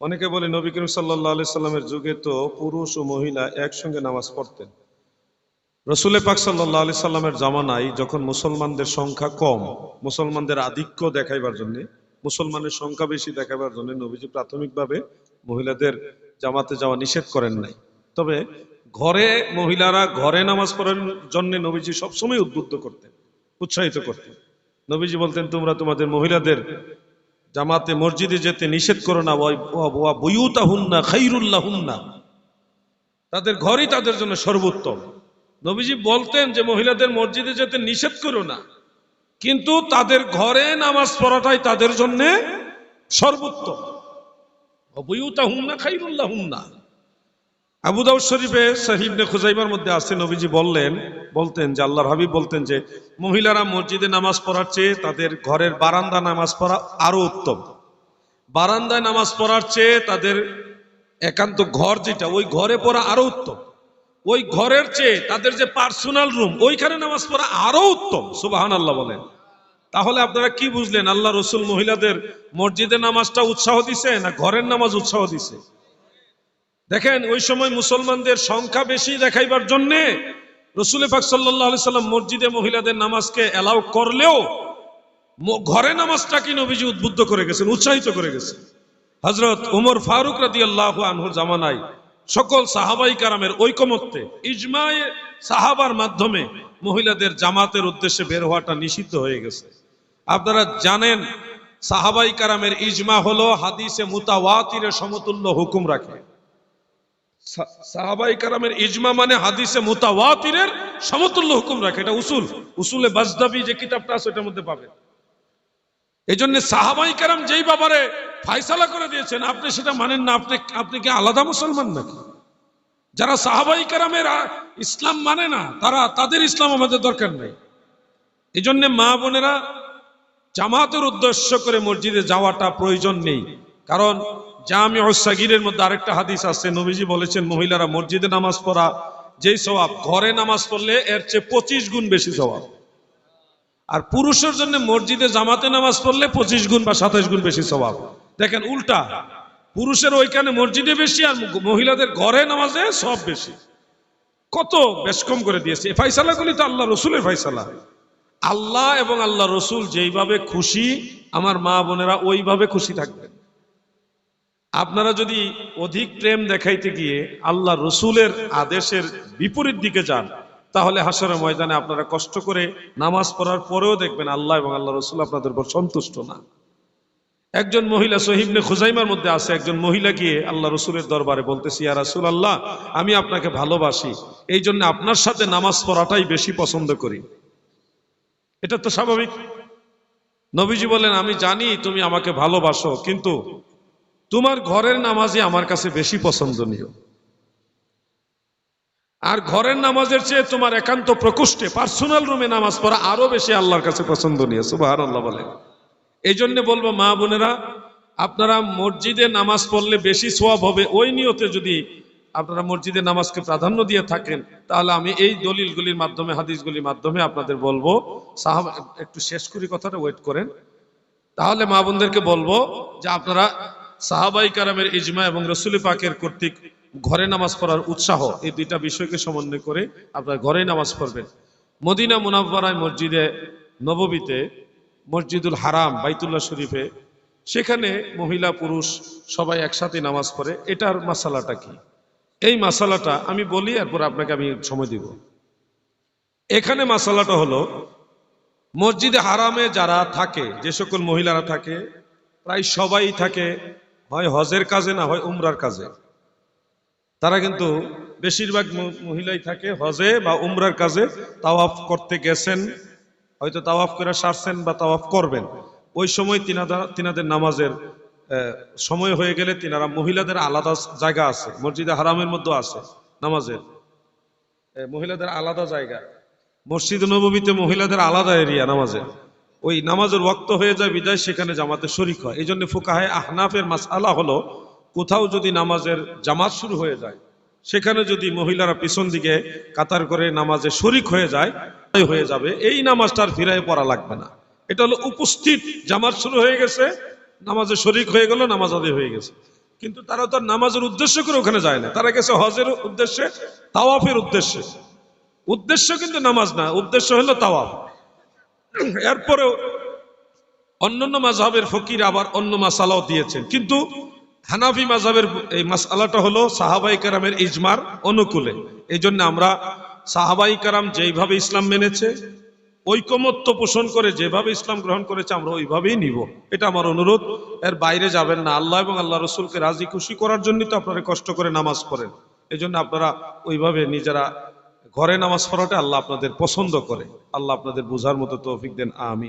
অনেকে বলে নবী করিম সাল্লাহ আলি সাল্লামের যুগে তো পুরুষ ও মহিলা একসঙ্গে নামাজ পড়তেন। রসুলে পাক সাল্লাহ আলি সাল্লামের জামানায় যখন মুসলমানদের সংখ্যা কম, মুসলমানদের আধিক্য দেখাইবার জন্য, মুসলমানের সংখ্যা বেশি দেখাবার জন্য নবীজি প্রাথমিকভাবে মহিলাদের জামাতে যাওয়া নিষেধ করেন নাই। তবে ঘরে মহিলারা ঘরে নামাজ পড়ার জন্য নবীজি সবসময় উদ্বুদ্ধ করতেন, উৎসাহিত করতেন। নবীজি বলতেন, তোমরা তোমাদের মহিলাদের জামাতে মসজিদে যেতে নিষেধ করো না খাইরুল্লাহ হুন্না তাদের ঘরই তাদের জন্য সর্বোত্তম। নবীজি বলতেন যে, মহিলাদের মসজিদে যেতে নিষেধ করো না। কিন্তু তাদের ঘরে নামাজ পড়াটাই তাদের জন্য সর্বোত্তম। হুন্না খাইরুল্লাহ হুন্না আবু দাউদ শরীফে সাহিবনে খুজাইবার মধ্যে আছে নবীজি বললেন, বলতেন যে আল্লাহর হাবিব বলতেন যে, মহিলারা মসজিদে নামাজ পড়ার চেয়ে তাদের ঘরের বারান্দা নামাজ পড়া আরও উত্তম। বারান্দায় নামাজ পড়ার চেয়ে তাদের একান্ত ঘর যেটা, ওই ঘরে পড়া আরও উত্তম। ওই ঘরের চেয়ে তাদের যে পার্সোনাল রুম, ওইখানে নামাজ পড়া আরও উত্তম সুবাহান আল্লাহ বলেন। তাহলে আপনারা কি বুঝলেন, আল্লাহ রসুল মহিলাদের মসজিদে নামাজটা উৎসাহ দিছে না ঘরের নামাজ উৎসাহ দিছে? দেখেন, ওই সময় মুসলমানদের সংখ্যা বেশি দেখাইবার জন্য রসুল পাক সাল্লাহ সাল্লাম মসজিদে মহিলাদের নামাজকে অ্যালাউ করলেও ঘরে নামাজটাকে নবীজি উদ্বুদ্ধ করে গেছেন, উৎসাহিত করে গেছেন। হজরত উমর ফারুক রাদি আল্লাহ আনহুর জামানায় সকল সাহাবাই কারামের ঐকমত্যে, ইজমায়ে সাহাবার মাধ্যমে মহিলাদের জামাতের উদ্দেশ্যে বের হওয়াটা নিষিদ্ধ হয়ে গেছে। আপনারা জানেন, সাহাবাই কারামের ইজমা হলো হাদিসে মুতাওয়াতিরের সমতুল্য হুকুম রাখে। সাহাবাই কারামের ইজমা মানে হাদিসে মুতাওয়াতিরের সমতুল্য হুকুম রাখে, এটা উসুল। উসুলে বাজদাবি যে কিতাবটা আছে এটার মধ্যে পাবেন এই জন্য সাহাবাই কারাম যেই ব্যাপারে ফায়সালা করে দিয়েছেন, আপনি সেটা মানেন না, আপনি আপনি কি আলাদা মুসলমান নাকি? যারা সাহাবাই কারামের ইসলাম মানে না, তারা তাদের ইসলাম আমাদের দরকার নেই। এই জন্য মা বোনেরা জামাতের উদ্দেশ্য করে মসজিদে যাওয়াটা প্রয়োজন নেই। কারণ জামি সাগিরের মধ্যে আরেকটা হাদিস আছে। নবীজি বলেছেন, মহিলারা মসজিদে নামাজ পড়া, যেই স্বভাব, ঘরে নামাজ পড়লে এর চেয়ে পঁচিশ গুণ বেশি স্বভাব। আর পুরুষের জন্য মসজিদে জামাতে নামাজ পড়লে পঁচিশ গুণ বা সাতাশ গুণ বেশি স্বভাব। দেখেন, উল্টা। পুরুষের ওইখানে মসজিদে বেশি আর মহিলাদের ঘরে নামাজে সব বেশি। কত বেশ কম করে দিয়েছে। ফাইসালাগুলি তো আল্লাহ রসুলের ফাইসালা। আল্লাহ এবং আল্লাহ রসুল যেইভাবে খুশি, আমার মা বোনেরা ওইভাবে খুশি থাকবেন। আপনারা যদি অধিক প্রেম দেখাইতে গিয়ে আল্লাহ রসুলের আদেশের বিপরীত দিকে যান, তাহলে হাসরের ময়দানে আপনারা কষ্ট করে নামাজ পড়ার পরেও দেখবেন আল্লাহ এবং আল্লাহ রসুল আপনাদের উপর সন্তুষ্ট না। একজন মহিলা সহিবনে খুজাইমার মধ্যে আছে, একজন মহিলা গিয়ে আল্লাহ রসুলের দরবারে বলতেছি, ইয়া রাসুল আল্লাহ আমি আপনাকে ভালোবাসি এই জন্য আপনার সাথে নামাজ পড়াটাই বেশি পছন্দ করি। এটা তো স্বাভাবিক। নবীজি বলেন আমি জানি তুমি আমাকে ভালোবাসো, কিন্তু তোমার ঘরের নামাজই আমার কাছে বেশি পছন্দনীয়। আর ঘরের নামাজের চেয়ে তোমার একান্ত প্রকোষ্ঠে পার্সোনাল রুমে নামাজ পড়া আরও বেশি আল্লাহর কাছে পছন্দনীয় সুবাহ আল্লাহ বলে। এই জন্য বলব, মা বোনেরা, আপনারা মসজিদে নামাজ পড়লে বেশি সোয়াব হবে। ওই নিয়তে যদি আপনারা মসজিদে নামাজকে প্রাধান্য দিয়ে থাকেন, তাহলে আমি এই দলিলগুলির মাধ্যমে, হাদিসগুলির মাধ্যমে আপনাদের বলব, সাহাব, একটু শেষ করি কথাটা ওয়েট করেন। তাহলে মা বোনদেরকে বলব যে আপনারা সাহাবাই কারামের ইজমা এবং রসুলি পাকের কর্তৃক ঘরে নামাজ পড়ার উৎসাহ এই দুইটা বিষয়কে সমন্বয় করে আপনারা ঘরে নামাজ পড়বেন। মদিনা মুনাব্বারায় মসজিদে নববীতে মসজিদুল হারাম বাইতুল্লাহ শরীফে সেখানে মহিলা পুরুষ সবাই একসাথে নামাজ পড়ে। এটার মাসালাটা কি? এই মাসালাটা আমি বলি, এরপর আপনাকে আমি সময় দিব। এখানে মাসালাটা হলো, মসজিদে হারামে যারা থাকে, যে সকল মহিলারা থাকে, প্রায় সবাই থাকে হয় হজের কাজে না হয় উমরার কাজে। তারা কিন্তু বেশিরভাগ মহিলাই থাকে হজে বা উমরার কাজে, তাওয়াফ করতে গেছেন, হয়তো তাওয়াফ করে সারছেন বা তাওয়াফ করবেন। ওই সময় তিনাদা, তিনাদের নামাজের সময় হয়ে গেলে তিনারা মহিলাদের আলাদা জায়গা আছে, মসজিদে হারামের মধ্যে আছে নামাজের। মহিলাদের আলাদা জায়গা। মসজিদ নবমীতে মহিলাদের আলাদা এরিয়া নামাজের। ওই নামাজের ওয়াক্ত হয়ে যায়, বিদায় সেখানে জামাতে শরিক হয়। এই জন্য ফুকাহায় আহনাফের মাসালা হলো, কোথাও যদি নামাজের জামাত শুরু হয়ে যায়, সেখানে যদি মহিলারা পিছন দিকে কাতার করে নামাজে শরিক হয়ে যায় হয়ে যাবে। এই নামাজটার ফিরায় পড়া লাগবে না। এটা হলো উপস্থিত, জামাত শুরু হয়ে গেছে, নামাজে শরিক হয়ে গেল নামাজ আদায় হয়ে গেছে। কিন্তু তারা তো নামাজের উদ্দেশ্য করে ওখানে যায় না। তারা গেছে হজের উদ্দেশ্যে, তাওয়াফের উদ্দেশ্যে। উদ্দেশ্য কিন্তু নামাজ না, উদ্দেশ্য হলো তাওয়াফ। এরপরেও অন্যান্য মাযহাবের ফকির আবার অন্য মাসালাও দিয়েছেন। কিন্তু হানাফি মাযহাবের এই মাসালাটা হলো সাহাবাই কারামের ইজমার অনুকূলে। এই জন্য আমরা সাহাবাই কারাম যেইভাবে ইসলাম মেনেছে, ঐকমত্য পোষণ করে যেভাবে ইসলাম গ্রহণ করেছে, আমরা ওইভাবেই নিব। এটা আমার অনুরোধ। এর বাইরে যাবেন না। আল্লাহ এবং আল্লাহ রসুলকে রাজি খুশি করার জন্যই তো আপনারা কষ্ট করে নামাজ পড়েন। এই জন্য আপনারা ওইভাবে নিজেরা ঘরে নামাজ পড়াটা আল্লাহ আপনাদের পছন্দ করে। আল্লাহ আপনাদের বোঝার মতো তৌফিক দেন আমি